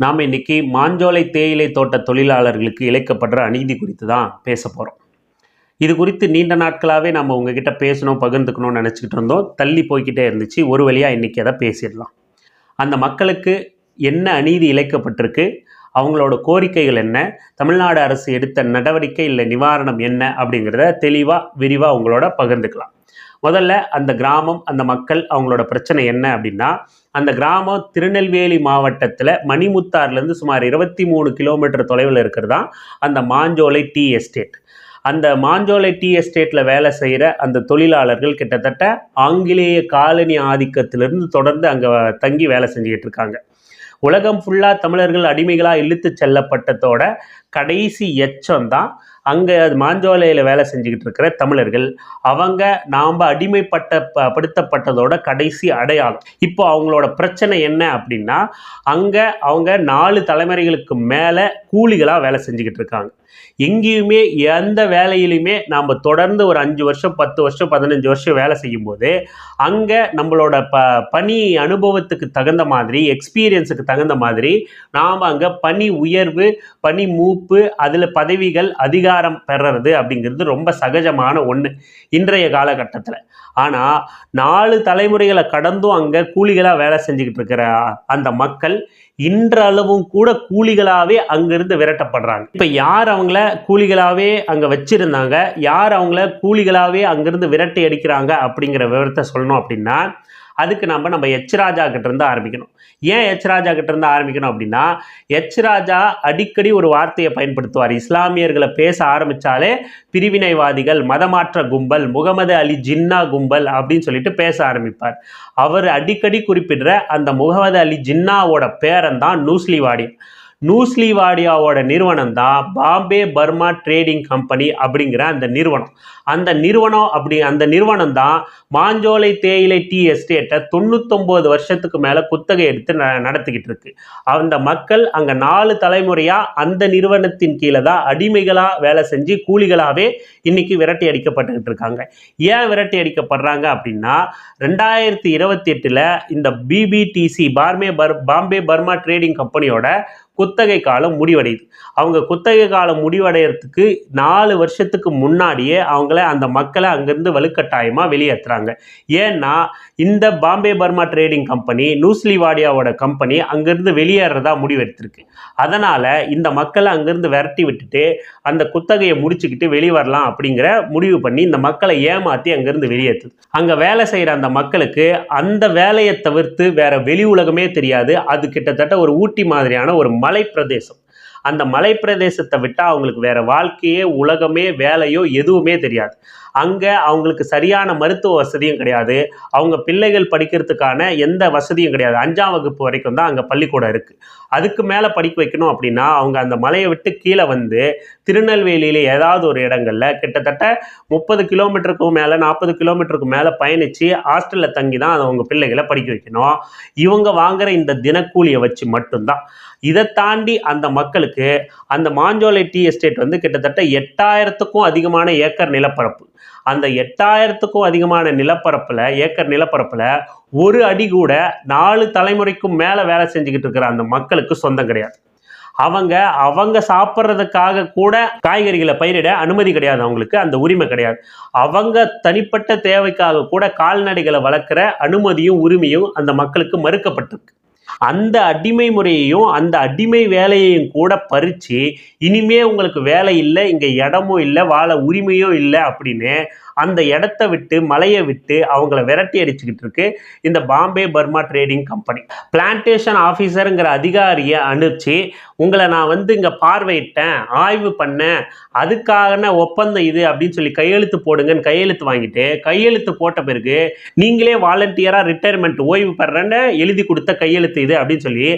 நாம் இன்னைக்கு மாஞ்சோலை தேயிலை தோட்ட தொழிலாளர்களுக்கு இழைக்கப்படுற அநீதி குறித்து தான் பேச போகிறோம் இது குறித்து நீண்ட நாட்களாகவே நம்ம உங்ககிட்ட பேசணும் பகிர்ந்துக்கணும்னு நினச்சிக்கிட்டு இருந்தோம். தள்ளி போய்க்கிட்டே இருந்துச்சு. ஒரு வழியாக இன்றைக்கி அதை பேசிடலாம். அந்த மக்களுக்கு என்ன அநீதி இழைக்கப்பட்டிருக்கு? அவங்களோட கோரிக்கைகள் என்ன? தமிழ்நாடு அரசு எடுத்த நடவடிக்கை இல்லை நிவாரணம் என்ன அப்படிங்கிறத தெளிவாக விரிவாக உங்களோட பகிர்ந்துக்கலாம். முதல்ல அந்த கிராமம் அந்த மக்கள் அவங்களோட பிரச்சனை என்ன அப்படின்னா அந்த கிராமம் திருநெல்வேலி மாவட்டத்தில் மணிமுத்தார்லேருந்து சுமார் இருபத்தி மூணு கிலோமீட்டர் தொலைவில் இருக்கிறதா? அந்த மாஞ்சோலை டீ எஸ்டேட். அந்த மாஞ்சோலை டீ எஸ்டேட்டில் வேலை செய்கிற அந்த தொழிலாளர்கள் கிட்டத்தட்ட ஆங்கிலேய காலனி ஆதிக்கத்திலிருந்து தொடர்ந்து அங்கே தங்கி வேலை செஞ்சுக்கிட்டு இருக்காங்க. உலகம் ஃபுல்லாக தமிழர்கள் அடிமைகளாக இழுத்து செல்லப்பட்டதோட கடைசி எச்சம் தான் அங்கே மாஞ்சோலையில் வேலை செஞ்சுக்கிட்டு இருக்கிற தமிழர்கள். அவங்க நாம் அடிமைப்பட்ட ப- படுத்தப்பட்டதோட கடைசி அடையாளம். இப்போ அவங்களோட பிரச்சனை என்ன அப்படின்னா அங்கே அவங்க நாலு தலைமுறைகளுக்கு மேலே கூலிகளாக வேலை செஞ்சுக்கிட்டு இருக்காங்க. எங்கேயுமே எந்த வேலையிலுமே நாம் தொடர்ந்து ஒரு அஞ்சு வருஷம் பத்து வருஷம் பதினஞ்சு வருஷம் வேலை செய்யும்போது அங்கே நம்மளோட ப பணி அனுபவத்துக்கு தகுந்த மாதிரி எக்ஸ்பீரியன்ஸுக்கு தகுந்த மாதிரி நாம் அங்கே பணி உயர்வு பணி தொகுப்பு அதில் பதவிகள் அதிகாரம் பெறுறது அப்படிங்கிறது ரொம்ப சகஜமான ஒன்று இன்றைய காலகட்டத்தில். ஆனால் நாலு தலைமுறைகளை கடந்தும் அங்கே கூலிகளாக வேலை செஞ்சுக்கிட்டு இருக்கிற அந்த மக்கள் இன்றளவும் கூட கூலிகளாகவே அங்கிருந்து விரட்டப்படுறாங்க. இப்போ யார் அவங்கள கூலிகளாகவே அங்கே வச்சிருந்தாங்க? யார் அவங்கள கூலிகளாகவே அங்கிருந்து விரட்டி அடிக்கிறாங்க அப்படிங்கிற விவரத்தை சொல்லணும் அப்படின்னா அதுக்கு நம்ம நம்ம எச் ராஜா கிட்டேருந்து ஆரம்பிக்கணும். ஏன் எச் ராஜா கிட்டேருந்து ஆரம்பிக்கணும் அப்படின்னா எச் ராஜா அடிக்கடி ஒரு வார்த்தையை பயன்படுத்துவார். இஸ்லாமியர்களை பேச ஆரம்பித்தாலே பிரிவினைவாதிகள் மதமாற்ற கும்பல் முகமது அலி ஜின்னா கும்பல் அப்படின்னு சொல்லிட்டு பேச ஆரம்பிப்பார். அவர் அடிக்கடி குறிப்பிடுற அந்த முகமது அலி ஜின்னாவோட பேரன் தான் நூஸ்லிவாடி. வாடியா வாடியாவோட நிறுவனம் தான் பாம்பே பர்மா ட்ரேடிங் கம்பெனி அப்படிங்கிற அந்த நிறுவனம். அந்த நிறுவனம் அப்படி அந்த நிறுவனம் தான் மாஞ்சோலை தேயிலை டீ எஸ்டேட்டை தொண்ணூத்தொம்பது வருஷத்துக்கு மேலே குத்தகை எடுத்து ந நடத்திக்கிட்டு இருக்கு. அந்த மக்கள் அங்கே நாலு தலைமுறையாக அந்த நிறுவனத்தின் கீழே தான் அடிமைகளாக வேலை செஞ்சு கூலிகளாகவே இன்னைக்கு விரட்டி அடிக்கப்பட்டுக்கிட்டு இருக்காங்க. ஏன் விரட்டி அடிக்கப்படுறாங்க அப்படின்னா ரெண்டாயிரத்தி இருபத்தி எட்டில் இந்த பிபிடிசி பார்மே பர் பாம்பே பர்மா ட்ரேடிங் கம்பெனியோட குத்தகை காலம் முடிவடையுது. அவங்க குத்தகை காலம் முடிவடைகிறதுக்கு நாலு வருஷத்துக்கு முன்னாடியே அவங்கள அந்த மக்களை அங்கேருந்து வலுக்கட்டாயமாக வெளியேற்றுறாங்க ஏன்னா இந்த Bombay Burma trading company Nusli வாடியாவோட கம்பெனி அங்கேருந்து வெளியேறதா முடிவெடுத்திருக்கு. அதனால் இந்த மக்களை அங்கேருந்து விரட்டி விட்டுட்டு அந்த குத்தகையை முடிச்சுக்கிட்டு வெளியே வரலாம் அப்படிங்கிற முடிவு பண்ணி இந்த மக்களை ஏமாற்றி அங்கேருந்து வெளியேற்றுது அங்கே வேலை செய்கிற அந்த மக்களுக்கு அந்த வேலையை தவிர்த்து வேற வெளி உலகமே தெரியாது. அது கிட்டத்தட்ட ஒரு ஊட்டி மாதிரியான ஒரு ம மலைப்பிரதேசம். அந்த மலை பிரதேசத்தை விட்டால் அவங்களுக்கு வேறு வாழ்க்கையே உலகமே வேலையோ எதுவுமே தெரியாது. அங்கே அவங்களுக்கு சரியான மருத்துவ வசதியும் கிடையாது. அவங்க பிள்ளைகள் படிக்கிறதுக்கான எந்த வசதியும் கிடையாது. அஞ்சாம் வகுப்பு வரைக்கும் தான் அங்கே பள்ளிக்கூடம் இருக்குது அதுக்கு மேலே படிக்க வைக்கணும் அப்படின்னா அவங்க அந்த மலையை விட்டு கீழே வந்து திருநெல்வேலியில் ஏதாவது ஒரு இடங்களில் கிட்டத்தட்ட முப்பது கிலோமீட்டருக்கும் மேலே நாற்பது கிலோமீட்டருக்கு மேலே பயணித்து ஹாஸ்டலில் தங்கி தான் அவங்க பிள்ளைகளை படிக்க வைக்கணும். இவங்க வாங்குற இந்த தினக்கூலியை வச்சு மட்டும்தான். இதை தாண்டி அந்த மக்களுக்கு அந்த மாஞ்சோலை டீ எஸ்டேட் வந்து கிட்டத்தட்ட எட்டாயிரத்துக்கும் அதிகமான ஏக்கர் நிலப்பரப்பு. அந்த எட்டாயிரத்துக்கும் அதிகமான நிலப்பரப்பில் ஏக்கர் நிலப்பரப்பில் ஒரு அடி கூட நாலு தலைமுறைக்கும் மேலே வேலை செஞ்சுக்கிட்டு இருக்கிற அந்த மக்களுக்கு சொந்தம் கிடையாது. அவங்க அவங்க சாப்பிட்றதுக்காக கூட காய்கறிகளை பயிரிட அனுமதி கிடையாது அவங்களுக்கு அந்த உரிமை கிடையாது. அவங்க தனிப்பட்ட தேவைக்காக கூட கால்நடைகளை வளர்க்குற அனுமதியும் உரிமையும் அந்த மக்களுக்கு மறுக்கப்பட்டிருக்கு. அந்த அடிமை முறையையும் அந்த அடிமை வேலையையும் கூட பறித்து இனிமே உங்களுக்கு வேலை இல்லை இங்கே இடமும் இல்லை வாழ உரிமையும் இல்லை அப்படின்னு அந்த இடத்த விட்டு மலையை விட்டு அவங்கள விரட்டி அடிச்சுக்கிட்டு இருக்கு இந்த Bombay Burma trading company. Plantation ஆஃபீஸருங்கிற அதிகாரியை அனுப்பிச்சு உங்களை நான் வந்து இங்கே பார்வையிட்டேன் ஆய்வு பண்ணேன் அதுக்கான ஒப்பந்தம் இது அப்படின்னு சொல்லி கையெழுத்து போடுங்கன்னு கையெழுத்து வாங்கிட்டு கையெழுத்து போட்ட பிறகு நீங்களே வாலண்டியராக ரிட்டையர்மெண்ட் ஓய்வு பெறேன்னு எழுதி கொடுத்த கையெழுத்து இது அப்படின்னு சொல்லி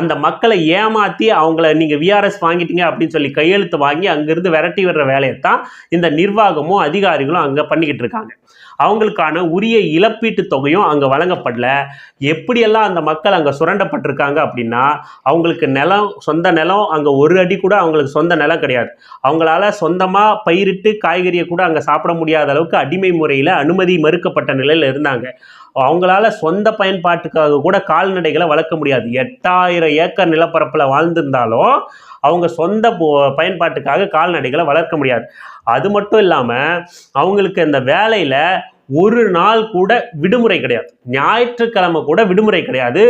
அந்த மக்களை ஏமாற்றி அவங்கள நீங்கள் விஆர்எஸ் வாங்கிட்டீங்க அப்படின்னு சொல்லி கையெழுத்து வாங்கி அங்கேருந்து விரட்டி விடுற வேலையை தான் இந்த நிர்வாகமும் அதிகாரிகளும் அங்கே பண்ணிக்கிட்டு இருக்காங்க. அவங்களுக்கான உரிய இழப்பீட்டு தொகையும் அங்கே வழங்கப்படல. எப்படியெல்லாம் அந்த மக்கள் அங்கே சுரண்டப்பட்டிருக்காங்க அப்படின்னா அவங்களுக்கு நிலம் சொந்த நிலம் அங்கே ஒரு அடி கூட அவங்களுக்கு சொந்த நிலம் கிடையாது. அவங்களால சொந்தமாக பயிரிட்டு காய்கறியை கூட அங்கே சாப்பிட முடியாத அளவுக்கு அடிமை முறையில் அனுமதி மறுக்கப்பட்ட நிலையில் இருந்தாங்க. அவங்களால சொந்த பயன்பாட்டுக்காக கூட கால்நடைகளை வளர்க்க முடியாது. எட்டாயிரம் ஏக்கர் நிலப்பரப்பில் வாழ்ந்திருந்தாலும் அவங்க சொந்த பயன்பாட்டுக்காக கால்நடைகளை வளர்க்க முடியாது. அது மட்டும் இல்லாமல் அவங்களுக்கு அந்த வேலையில் ஒரு நாள் கூட விடுமுறை கிடையாது. ஞாயிற்றுக்கிழமை கூட விடுமுறை கிடையாது.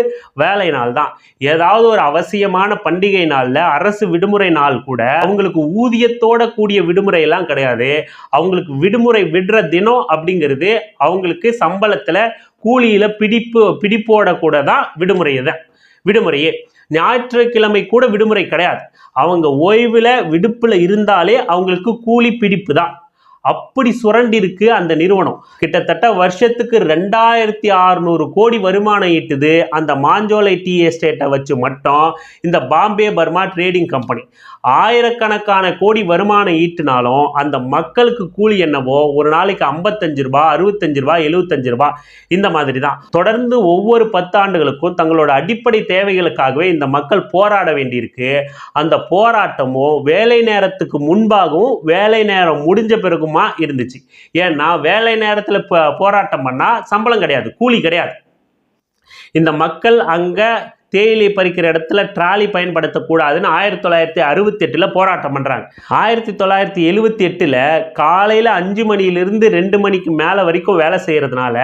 வேலை நாள் தான். ஏதாவது ஒரு அவசியமான பண்டிகை நாளில் அரசு விடுமுறை நாள் கூட அவங்களுக்கு ஊதியத்தோட கூடிய விடுமுறை எல்லாம் கிடையாது. அவங்களுக்கு விடுமுறை விடுற தினம் அப்படிங்கிறது அவங்களுக்கு சம்பளத்தில் கூலியில் பிடிப்பு பிடிப்போட கூட தான் விடுமுறை தான். விடுமுறையே. ஞாயிற்றுக்கிழமை கூட விடுமுறை கிடையாது. அவங்க ஓய்வில் விடுப்பில் இருந்தாலே அவங்களுக்கு கூலி பிடிப்பு தான். அப்படி சுரண்டி இருக்கு அந்த நிறுவனம். கிட்டத்தட்ட வருஷத்துக்கு ரெண்டாயிரத்தி அறுநூறு கோடி வருமானம் ஈட்டுது அந்த மாஞ்சோலை டீ எஸ்டேட்டை வச்சு மட்டும் இந்த பாம்பே பர்மா ட்ரேடிங் கம்பெனி. ஆயிரக்கணக்கான கோடி வருமானம் ஈட்டினாலும் அந்த மக்களுக்கு கூலி என்னவோ ஒரு நாளைக்கு ஐம்பத்தஞ்சு ரூபா அறுபத்தஞ்சு ரூபா எழுபத்தஞ்சு ரூபா இந்த மாதிரி தான். தொடர்ந்து ஒவ்வொரு பத்தாண்டுகளுக்கும் தங்களோட அடிப்படை தேவைகளுக்காகவே இந்த மக்கள் போராட வேண்டியிருக்கு. அந்த போராட்டமும் வேலை நேரத்துக்கு முன்பாகவும் வேலை நேரம் முடிஞ்ச பிறகும் இருந்துச்சு. ஏன்னா வேலை நேரத்தில் போராட்டம் பண்ணால் சம்பளம் கிடையாது கூலி கிடையாது. இந்த மக்கள் அங்கே தேயிலை பறிக்கிற இடத்துல ட்ராலி பயன்படுத்தக்கூடாதுன்னு ஆயிரத்தி தொள்ளாயிரத்தி அறுபத்தி எட்டில் போராட்டம் பண்ணுறாங்க ஆயிரத்தி தொள்ளாயிரத்தி எழுபத்தி எட்டில் காலையில் அஞ்சு மணியிலிருந்து ரெண்டு மணிக்கு மேலே வரைக்கும் வேலை செய்கிறதுனால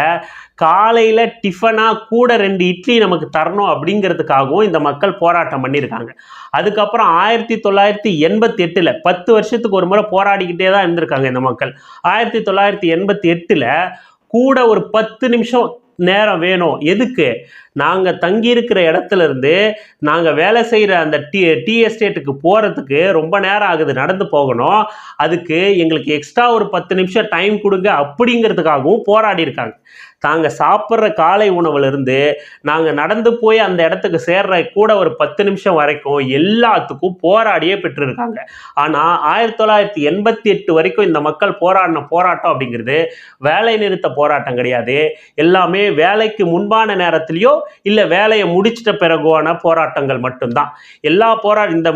காலையில் டிஃபனாக கூட ரெண்டு இட்லி நமக்கு தரணும் அப்படிங்கிறதுக்காகவும் இந்த மக்கள் போராட்டம் பண்ணியிருக்காங்க. அதுக்கப்புறம் ஆயிரத்தி தொள்ளாயிரத்தி எண்பத்தி எட்டில் பத்து வருஷத்துக்கு ஒரு முறை போராடிக்கிட்டே தான் இருந்திருக்காங்க இந்த மக்கள். ஆயிரத்தி தொள்ளாயிரத்தி எண்பத்தி எட்டில் கூட ஒரு பத்து நிமிஷம் நேரம் வேணும். எதுக்கு? நாங்கள் தங்கியிருக்கிற இடத்துலேருந்து நாங்கள் வேலை செய்கிற அந்த டீ டீ எஸ்டேட்டுக்கு போகிறதுக்கு ரொம்ப நேரம் ஆகுது. நடந்து போகணும். அதுக்கு எங்களுக்கு எக்ஸ்ட்ரா ஒரு பத்து நிமிஷம் டைம் கொடுங்க அப்படிங்கிறதுக்காகவும் போராடி இருக்காங்க நாங்கள் சாப்பிட்ற காலை உணவுலேருந்து நாங்கள் நடந்து போய் அந்த இடத்துக்கு சேர்ற கூட ஒரு பத்து நிமிஷம் வரைக்கும் எல்லாத்துக்கும் போராடியே பெற்றிருக்காங்க. ஆனால் ஆயிரத்தி தொள்ளாயிரத்தி எண்பத்தி எட்டு வரைக்கும் இந்த மக்கள் போராடின போராட்டம் அப்படிங்கிறது வேலை நிறுத்த போராட்டம் கிடையாது. எல்லாமே வேலைக்கு முன்பான நேரத்திலையோ இல்லை வேலையை முடிச்சிட்ட பிறகுவான போராட்டங்கள் மட்டும்தான். எல்லா போரா இந்த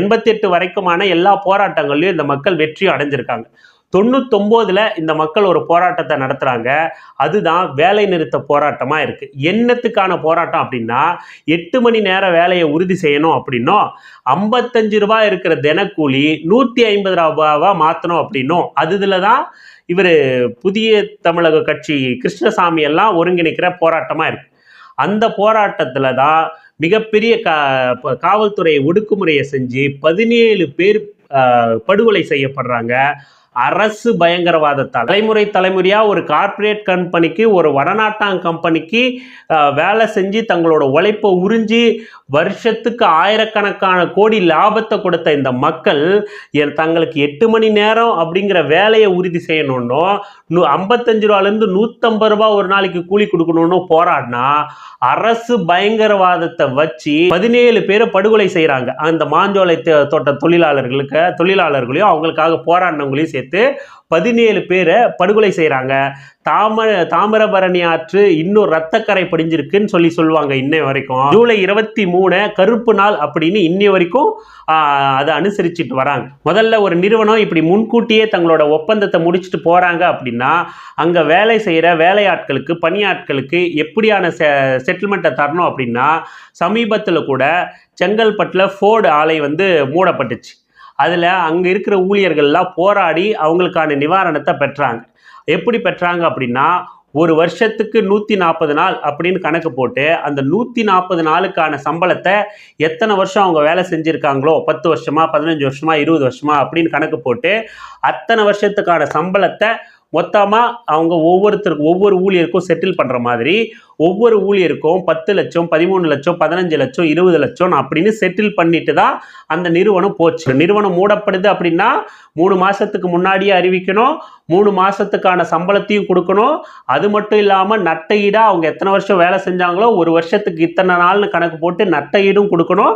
எண்பத்தி எட்டு வரைக்குமான எல்லா போராட்டங்கள்லையும் இந்த மக்கள் வெற்றி அடைஞ்சிருக்காங்க. தொண்ணூத்தொம்போதில் இந்த மக்கள் ஒரு போராட்டத்தை நடத்துகிறாங்க அதுதான் வேலை நிறுத்த போராட்டமாக இருக்குது என்னத்துக்கான போராட்டம் அப்படின்னா எட்டு மணி நேர வேலையை உறுதி செய்யணும் அப்படின்னும் ஐம்பத்தஞ்சு ரூபாய் இருக்கிற தினக்கூலி நூற்றி ஐம்பது ரூபாவாக மாற்றணும் அப்படின்னும் அது இதில் தான் இவர் புதிய தமிழக கட்சி கிருஷ்ணசாமி எல்லாம் ஒருங்கிணைக்கிற போராட்டமாக இருக்குது அந்த போராட்டத்தில் தான் மிகப்பெரிய கா காவல்துறை ஒடுக்குமுறையை செஞ்சு பதினேழு பேர் படுகொலை செய்யப்படுறாங்க. அரசு பயங்கரவாதத்தால். தலைமுறை தலைமுறையாக ஒரு கார்ப்பரேட் கம்பெனிக்கு ஒரு வடநாட்டாங் கம்பெனிக்கு வேலை செஞ்சு தங்களோட உழைப்பை உறிஞ்சி வருஷத்துக்கு ஆயிரக்கணக்கான கோடி லாபத்தை கொடுத்த இந்த மக்கள் என் தங்களுக்கு எட்டு மணி நேரம் அப்படிங்கிற வேலையை உறுதி செய்யணும்னோ நூ ஐம்பத்தஞ்சு ரூபாலேருந்து நூற்றம்பது ரூபா ஒரு நாளைக்கு கூலி கொடுக்கணும்னு போராடினா அரசு பயங்கரவாதத்தை வச்சு பதினேழு பேரை படுகொலை செய்கிறாங்க அந்த மாஞ்சோலை தோட்ட தொழிலாளர்களுக்கு தொழிலாளர்களையும் அவங்களுக்காக போராடினவங்களையும் சேர்த்து பதினேழு பேரை படுகொலை செய்கிறாங்க தாமர தாமிரபரணி ஆற்று இன்னும் ரத்தக்கரை படிஞ்சிருக்குன்னு சொல்லி சொல்லுவாங்க இன்னை வரைக்கும். ஜூலை இருபத்தி மூணு கருப்பு நாள் அப்படின்னு இன்னி வரைக்கும் அதை அனுசரிச்சுட்டு வராங்க. முதல்ல ஒரு நிறுவனம் இப்படி முன்கூட்டியே தங்களோட ஒப்பந்தத்தை முடிச்சுட்டு போகிறாங்க அப்படின்னா அங்கே வேலை செய்கிற வேலையாட்களுக்கு பணியாட்களுக்கு எப்படியான செ செட்டில்மெண்ட்டை தரணும் அப்படின்னா சமீபத்தில் கூட செங்கல்பட்டில் ஃபோர்டு ஆலை வந்து மூடப்பட்டுச்சு. அதில் அங்கே இருக்கிற ஊழியர்கள்லாம் போராடி அவங்களுக்கான நிவாரணத்தை பெற்றாங்க. எப்படி பெற்றாங்க அப்படின்னா ஒரு வருஷத்துக்கு நூற்றி நாற்பது நாள் அப்படின்னு கணக்கு போட்டு அந்த நூற்றி நாற்பது நாளுக்கான சம்பளத்தை எத்தனை வருஷம் அவங்க வேலை செஞ்சுருக்காங்களோ பத்து வருஷமா பதினஞ்சு வருஷமா இருபது வருஷமா அப்படின்னு கணக்கு போட்டு அத்தனை வருஷத்துக்கான சம்பளத்தை மொத்தமாக அவங்க ஒவ்வொருத்தருக்கும் ஒவ்வொரு ஊழியருக்கும் செட்டில் பண்ணுற மாதிரி ஒவ்வொரு ஊழியருக்கும் பத்து லட்சம் பதிமூணு லட்சம் பதினஞ்சு லட்சம் இருபது லட்சம் அப்படின்னு செட்டில் பண்ணிட்டு தான் அந்த நிறுவனம் போச்சு. நிறுவனம் மூடப்படுது அப்படின்னா மூணு மாதத்துக்கு முன்னாடியே அறிவிக்கணும் மூணு மாதத்துக்கான சம்பளத்தையும் கொடுக்கணும். அது மட்டும் இல்லாமல் நட்டையீடாக அவங்க எத்தனை வருஷம் வேலை செஞ்சாங்களோ ஒரு வருஷத்துக்கு இத்தனை நாள்னு கணக்கு போட்டு நட்டையீடும் கொடுக்கணும்.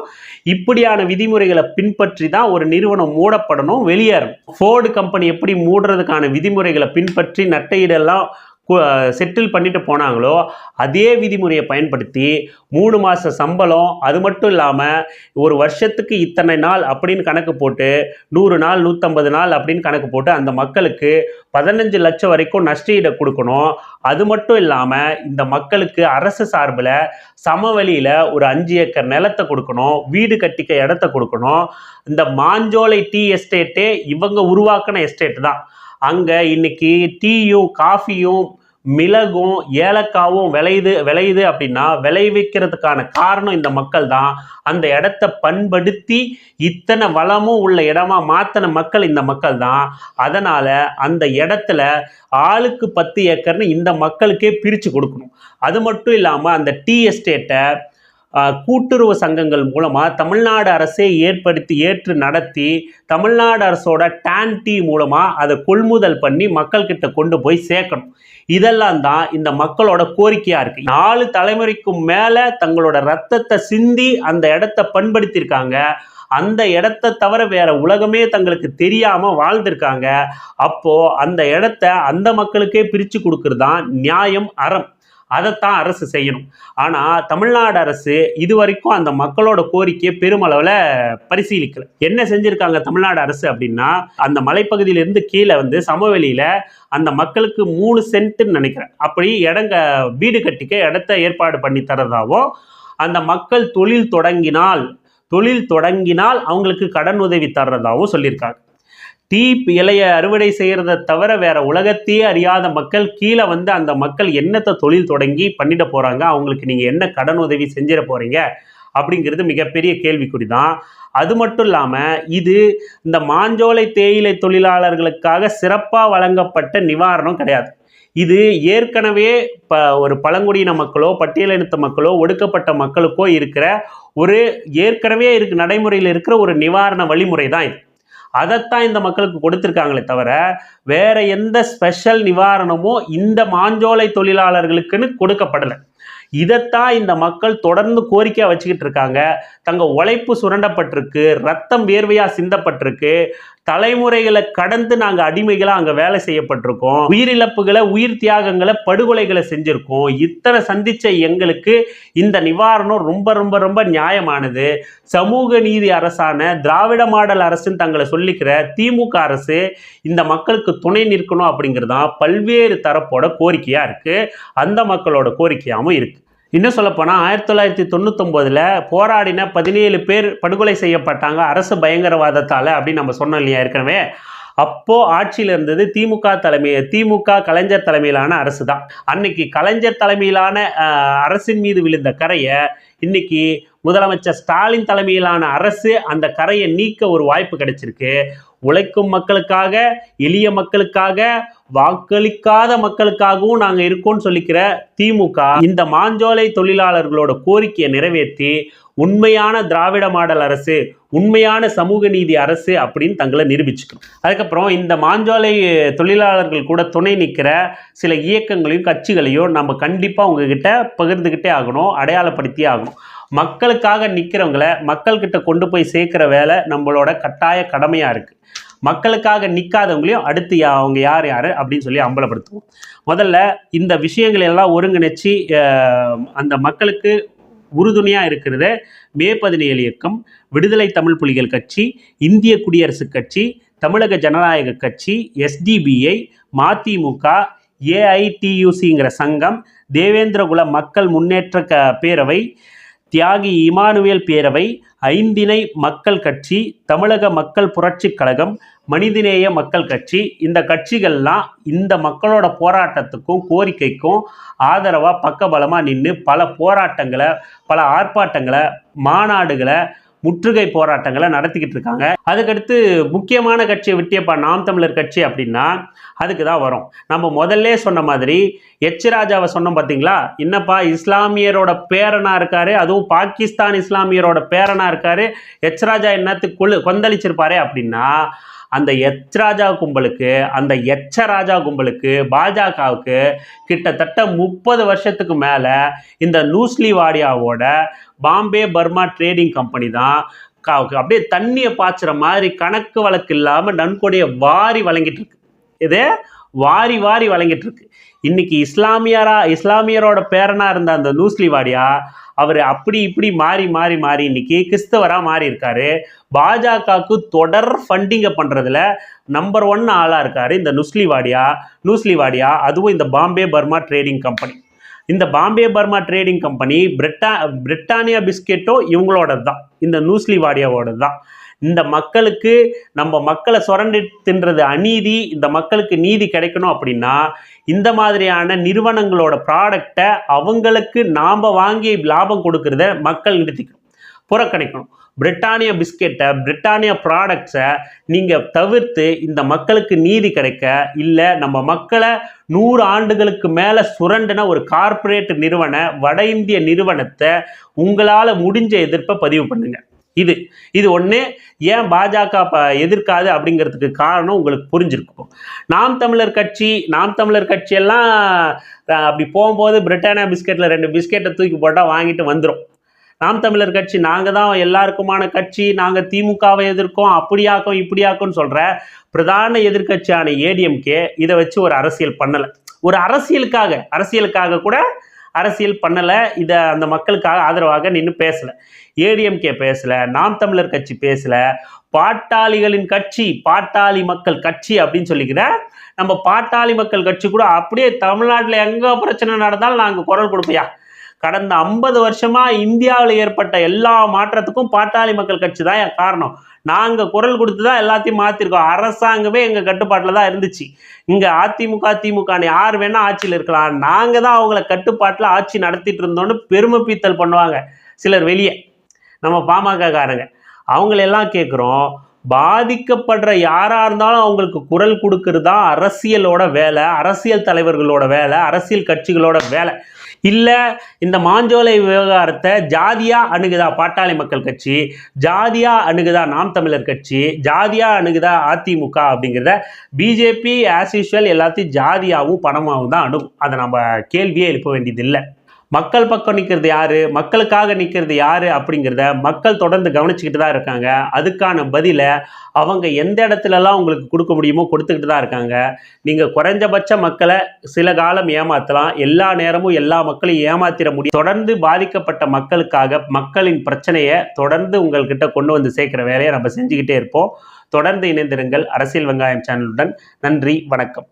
இப்படியான விதிமுறைகளை பின்பற்றி தான் ஒரு நிறுவனம் மூடப்படணும் வெளியேறணும். ஃபோர்டு கம்பெனி எப்படி மூடுறதுக்கான விதிமுறைகளை பின்பற்றி நட்டையீடெல்லாம் செட்டில் பண்ணிட்டு போனாங்களோ அதே விதிமுறையை பயன்படுத்தி மூணு மாத சம்பளம் அது மட்டும் இல்லாமல் ஒரு வருஷத்துக்கு இத்தனை நாள் அப்படின்னு கணக்கு போட்டு நூறு நாள் நூற்றம்பது நாள் அப்படின்னு கணக்கு போட்டு அந்த மக்களுக்கு பதினஞ்சு லட்சம் வரைக்கும் நஷ்டஈடை கொடுக்கணும். அது மட்டும் இல்லாமல் இந்த மக்களுக்கு அரசு சார்பில் சமவெளியில் ஒரு அஞ்சு ஏக்கர் நிலத்தை கொடுக்கணும் வீடு கட்டிக்க இடத்த கொடுக்கணும். இந்த மாஞ்சோலை டீ எஸ்டேட்டே இவங்க உருவாக்கின எஸ்டேட் தான். அங்கே இன்னைக்கு டீயும் காஃபியும் மிளகும் ஏலக்காவும் விளையுது விளையுது அப்படின்னா விளைவிக்கிறதுக்கான காரணம் இந்த மக்கள் தான் அந்த இடத்த பண்படுத்தி இத்தனை வளமும் உள்ள இடமா மாத்தின மக்கள் இந்த மக்கள் தான் அதனால அந்த இடத்துல ஆளுக்கு பத்து ஏக்கர்னு இந்த மக்களுக்கே பிரித்து கொடுக்கணும். அது மட்டும் இல்லாமல் அந்த டீ எஸ்டேட்டை கூட்டுறவு சங்கங்கள் மூலமாக தமிழ்நாடு அரசே ஏற்படுத்தி ஏற்று நடத்தி தமிழ்நாடு அரசோட டான் டீ மூலமாக அதை கொள்முதல் பண்ணி மக்கள்கிட்ட கொண்டு போய் சேர்க்கணும். இதெல்லாம் தான் இந்த மக்களோட கோரிக்கையாக இருக்குது நாலு தலைமுறைக்கும் மேலே தங்களோட ரத்தத்தை சிந்தி அந்த இடத்த பண்படுத்தியிருக்காங்க. அந்த இடத்த தவிர வேற உலகமே தங்களுக்கு தெரியாமல் வாழ்ந்திருக்காங்க. அப்போது அந்த இடத்த அந்த மக்களுக்கே பிரித்து கொடுக்குறது தான் நியாயம் அறம். அதைத்தான் அரசு செய்யணும். ஆனால் தமிழ்நாடு அரசு இது வரைக்கும் அந்த மக்களோட கோரிக்கையை பெருமளவில் பரிசீலிக்கல. என்ன செஞ்சுருக்காங்க தமிழ்நாடு அரசு அப்படின்னா அந்த மலைப்பகுதியிலிருந்து கீழே வந்து சமவெளியில் அந்த மக்களுக்கு மூணு சென்ட்டுன்னு நினைக்கிறேன். அப்படி இடங்க வீடு கட்டிக்க இடத்த ஏற்பாடு பண்ணி தரதாகவும் அந்த மக்கள் தொழில் தொடங்கினால் தொழில் தொடங்கினால் அவங்களுக்கு கடன் உதவி தர்றதாகவும் சொல்லியிருக்காங்க. டீ இலையை அறுவடை செய்கிறத தவிர வேற உலகத்தையே அறியாத மக்கள் கீழே வந்து அந்த மக்கள் என்னத்தை தொழில் தொடங்கி பண்ணிட போகிறாங்க அவங்களுக்கு நீங்கள் என்ன கடன் உதவி செஞ்சிட போகிறீங்க அப்படிங்கிறது மிகப்பெரிய கேள்விக்குறி தான் அது மட்டும் இல்லாமல் இது இந்த மாஞ்சோலை தேயிலை தொழிலாளர்களுக்காக சிறப்பாக வழங்கப்பட்ட நிவாரணம் கிடையாது. இது ஏற்கனவே ப ஒரு பழங்குடியின மக்களோ பட்டியலினத்த மக்களோ ஒடுக்கப்பட்ட மக்களுக்கோ இருக்கிற ஒரு ஏற்கனவே இருக்கு நடைமுறையில் இருக்கிற ஒரு நிவாரண வழிமுறை தான் இது. அதைத்தான் இந்த மக்களுக்கு கொடுத்துருக்காங்களே தவிர வேற எந்த ஸ்பெஷல் நிவாரணமும் இந்த மாஞ்சோலை தொழிலாளர்களுக்குன்னு கொடுக்கப்படலை. இதைத்தான் இந்த மக்கள் தொடர்ந்து கோரிக்கையாக வச்சுக்கிட்டு இருக்காங்க. தங்க உழைப்பு சுரண்டப்பட்டிருக்கு ரத்தம் வேர்வையாக சிந்தப்பட்டிருக்கு. தலைமுறைகளை கடந்து நாங்கள் அடிமைகளாக அங்கே வேலை செய்யப்பட்டிருக்கோம். உயிரிழப்புகளை உயிர் தியாகங்களை படுகொலைகளை செஞ்சுருக்கோம். இத்தனை சந்திச்ச எங்களுக்கு இந்த நிவாரணம் ரொம்ப ரொம்ப ரொம்ப நியாயமானது. சமூக நீதி அரசான திராவிட மாடல் அரசுன்னு தங்களை சொல்லிக்கிற திமுக அரசு இந்த மக்களுக்கு துணை நிற்கணும் அப்படிங்கிறது தான் பல்வேறு தரப்போட கோரிக்கையாக இருக்குது அந்த மக்களோட கோரிக்கையாகவும் இருக்குது இன்னும் சொல்லப்போனால் ஆயிரத்தி தொள்ளாயிரத்தி தொண்ணூத்தொம்போதில் போராடின பதினேழு பேர் படுகொலை செய்யப்பட்டாங்க அரசு பயங்கரவாதத்தால் அப்படின்னு நம்ம சொன்னோம் இல்லையா ஏற்கனவே. அப்போது ஆட்சியில் இருந்தது திமுக தலைமை திமுக கலைஞர் தலைமையிலான அரசு தான். அன்னைக்கு கலைஞர் தலைமையிலான அரசின் மீது விழுந்த கரையை இன்னைக்கு முதலமைச்சர் ஸ்டாலின் தலைமையிலான அரசு அந்த கரையை நீக்க ஒரு வாய்ப்பு கிடைச்சிருக்கு. உழைக்கும் மக்களுக்காக எளிய மக்களுக்காக வாக்களிக்காத மக்களுக்காகவும் நாங்கள் இருக்கோம்னு சொல்லிக்கிற திமுக இந்த மாஞ்சோலை தொழிலாளர்களோட கோரிக்கையை நிறைவேற்றி உண்மையான திராவிட மாடல் அரசு உண்மையான சமூக நீதி அரசு அப்படின்னு தங்களை நிரூபிச்சுக்கணும். அதுக்கப்புறம் இந்த மாஞ்சோலை தொழிலாளர்கள் கூட துணை நிற்கிற சில இயக்கங்களையும் கட்சிகளையும் நம்ம கண்டிப்பாக உங்ககிட்ட பகிர்ந்துக்கிட்டே ஆகணும் அடையாளப்படுத்தியே ஆகணும். மக்களுக்காக நிற்கிறவங்கள மக்கள்கிட்ட கொண்டு போய் சேர்க்குற வேலை நம்மளோட கட்டாய கடமையாக இருக்குது மக்களுக்காக நிற்காதவங்களையும் அடுத்து யா- அவங்க யார் யார் அப்படின்னு சொல்லி அம்பலப்படுத்துவோம். முதல்ல இந்த விஷயங்களை எல்லாம் ஒருங்கிணைச்சி அந்த மக்களுக்கு உறுதுணையாக இருக்கிறத மே பதினேழு இயக்கம் விடுதலை தமிழ் புலிகள் கட்சி இந்திய குடியரசுக் கட்சி தமிழக ஜனநாயக கட்சி எஸ்டிபிஐ மதிமுக ஏஐடியூசிங்கிற சங்கம் தேவேந்திரகுல மக்கள் முன்னேற்ற க பேரவை தியாகி இமானுவேல் பேரவை ஐந்திணை மக்கள் கட்சி தமிழக மக்கள் புரட்சிக் கழகம் மனிதநேய மக்கள் கட்சி இந்த கட்சிகள்லாம் இந்த மக்களோட போராட்டத்துக்கும் கோரிக்கைக்கும் ஆதரவாக பக்கபலமாக நின்று பல போராட்டங்களை பல ஆர்ப்பாட்டங்களை மாநாடுகளை முற்றுகை போராட்டங்களை நடத்திக்கிட்டு இருக்காங்க. அதுக்கடுத்து முக்கியமான கட்சியை விட்டியப்பா நாம் தமிழர் கட்சி அப்படின்னா அதுக்கு தான் வரும். நம்ம முதல்ல சொன்ன மாதிரி எச் ராஜாவை சொன்னோம் பார்த்தீங்களா என்னப்பா இஸ்லாமியரோட பேரனா இருக்காரு அதுவும் பாகிஸ்தான் இஸ்லாமியரோட பேரனா இருக்காரு. எச் ராஜா என்னத்துக்கு கொள்ளு கொந்தளிச்சிருப்பாரே அப்படின்னா அந்த எச் ராஜா கும்பலுக்கு அந்த எச்ச ராஜா கும்பலுக்கு பாஜகவுக்கு கிட்டத்தட்ட முப்பது வருஷத்துக்கு மேலே இந்த நூஸ்லி வாடியாவோட பாம்பே பர்மா ட்ரேடிங் கம்பெனி தான் அப்படியே தண்ணியை பாய்ச்சுற மாதிரி கணக்கு வழக்கு இல்லாமல் நன்கொடையை வாரி வழங்கிட்டு இருக்கு. இது வாரி வாரி வழங்கிட்டு இருக்கு. இன்னைக்கு இஸ்லாமியரா இஸ்லாமியரோட பேரனா இருந்த அந்த நூஸ்லி வாடியா அவர் அப்படி இப்படி மாறி மாறி மாறி இன்னைக்கு கிறிஸ்தவராக மாறி இருக்காரு. பாஜகவுக்கு தொடர் ஃபண்டிங்கை பண்ணுறதுல நம்பர் ஒன் ஆளாக இருக்காரு இந்த நுஸ்லிவாடியா. வாடியா நூஸ்லி வாடியா அதுவும் இந்த பாம்பே பர்மா ட்ரேடிங் கம்பெனி இந்த Bombay Burma trading company பிரிட்டா Britannia பிஸ்கெட்டோ இவங்களோடது தான் இந்த நூஸ்லி வாடியாவோடது தான் இந்த மக்களுக்கு நம்ம மக்களை சுரண்டி தின்றது அநீதி இந்த மக்களுக்கு நீதி கிடைக்கணும் அப்படின்னா இந்த மாதிரியான நிறுவனங்களோட ப்ராடக்டை அவங்களுக்கு நாம் வாங்கி லாபம் கொடுக்கறத மக்கள் நிறுத்திக்கணும் புறக்கணிக்கணும். பிரிட்டானிய பிஸ்கெட்டை பிரிட்டானிய ப்ராடக்ட்ஸை நீங்கள் தவிர்த்து இந்த மக்களுக்கு நீதி கிடைக்க இல்லை நம்ம மக்களை நூறு ஆண்டுகளுக்கு மேலே சுரண்டின ஒரு கார்ப்பரேட் நிறுவன வட இந்திய நிறுவனத்தை உங்களால் முடிஞ்ச எதிர்ப்பை பதிவு பண்ணுங்கள் இது இது ஒன்று ஏன் பாஜக எதிர்க்காது அப்படிங்கிறதுக்கு காரணம் உங்களுக்கு புரிஞ்சிருக்கும். நாம் தமிழர் கட்சி நாம் தமிழர் கட்சியெல்லாம் அப்படி போகும்போது பிரிட்டானியா பிஸ்கெட்டில் ரெண்டு பிஸ்கெட்டை தூக்கி போட்டால் வாங்கிட்டு வந்துடும் நாம் தமிழர் கட்சி நாங்கள் தான் எல்லாருக்குமான கட்சி நாங்கள் திமுகவை எதிர்க்கோம் அப்படியாக்கும் இப்படியாக்கும்னு சொல்கிற பிரதான எதிர்க்கட்சியான ஏடிஎம்கே இதை வச்சு ஒரு அரசியல் பண்ணலை. ஒரு அரசியலுக்காக அரசியலுக்காக கூட அரசியல் பண்ணலை இதை அந்த மக்களுக்காக ஆதரவாக நின்று பேசலை. ஏடிஎம்கே பேசலை நாம் தமிழர் கட்சி பேசலை பாட்டாளிகளின் கட்சி பாட்டாளி மக்கள் கட்சி அப்படின்னு சொல்லிக்கிற நம்ம பாட்டாளி மக்கள் கட்சி கூட அப்படியே தமிழ்நாட்டில் எங்கே பிரச்சனை நடந்தாலும் நாங்கள் குரல் கொடுப்பையா? கடந்த ஐம்பது வருஷமாக இந்தியாவில் ஏற்பட்ட எல்லா மாற்றத்துக்கும் பாட்டாளி மக்கள் கட்சி தான் காரணம். நாங்கள் குரல் கொடுத்து தான் எல்லாத்தையும் மாற்றிருக்கோம் அரசாங்கமே எங்கள் கட்டுப்பாட்டில் தான் இருந்துச்சு. இங்கே அதிமுக திமுகன்னு யார் வேணால் ஆட்சியில் இருக்கலாம். நாங்கள் தான் அவங்கள கட்டுப்பாட்டில் ஆட்சி நடத்திட்டு இருந்தோன்னு பெருமை பீத்தல் பண்ணுவாங்க. சிலர் வெளியே. நம்ம பாமகக்காரங்க அவங்களெல்லாம் கேட்குறோம் பாதிக்கப்படுற யாராக இருந்தாலும் அவங்களுக்கு குரல் கொடுக்கறது தான் அரசியலோட வேலை. அரசியல் தலைவர்களோட வேலை. அரசியல் கட்சிகளோட வேலை. இல்லை இந்த மாஞ்சோலை விவகாரத்தை ஜாதியா அணுகுதா பாட்டாளி மக்கள் கட்சி ஜாதியா அணுகுதா நாம் தமிழர் கட்சி ஜாதியா அணுகுதா அதிமுக அப்படிங்கிறத பிஜேபி ஆஸ் யூஸ்வல் எல்லாத்தையும் ஜாதியாகவும் பணமாகவும் தான் அணுகும் அதை நம்ம கேள்வியே எழுப்ப வேண்டியதில்லை. மக்கள் பக்கம் நிற்கிறது யாரு? மக்களுக்காக நிற்கிறது யாரு? அப்படிங்கிறத மக்கள் தொடர்ந்து கவனிச்சுக்கிட்டு தான் இருக்காங்க. அதுக்கான பதிலை அவங்க எந்த இடத்துலலாம் உங்களுக்கு கொடுக்க முடியுமோ கொடுத்துக்கிட்டு தான் இருக்காங்க. நீங்கள் குறைஞ்சபட்ச மக்களை சில காலம் ஏமாற்றலாம் எல்லா நேரமும் எல்லா மக்களையும் ஏமாத்திட முடியும். தொடர்ந்து பாதிக்கப்பட்ட மக்களுக்காக மக்களின் பிரச்சனையை தொடர்ந்து உங்கள்கிட்ட கொண்டு வந்து சேர்க்குற வேலையை நம்ம செஞ்சுக்கிட்டே இருப்போம். தொடர்ந்து இணைந்திருங்கள் அரசியல் வெங்காயம் சேனலுடன். நன்றி வணக்கம்.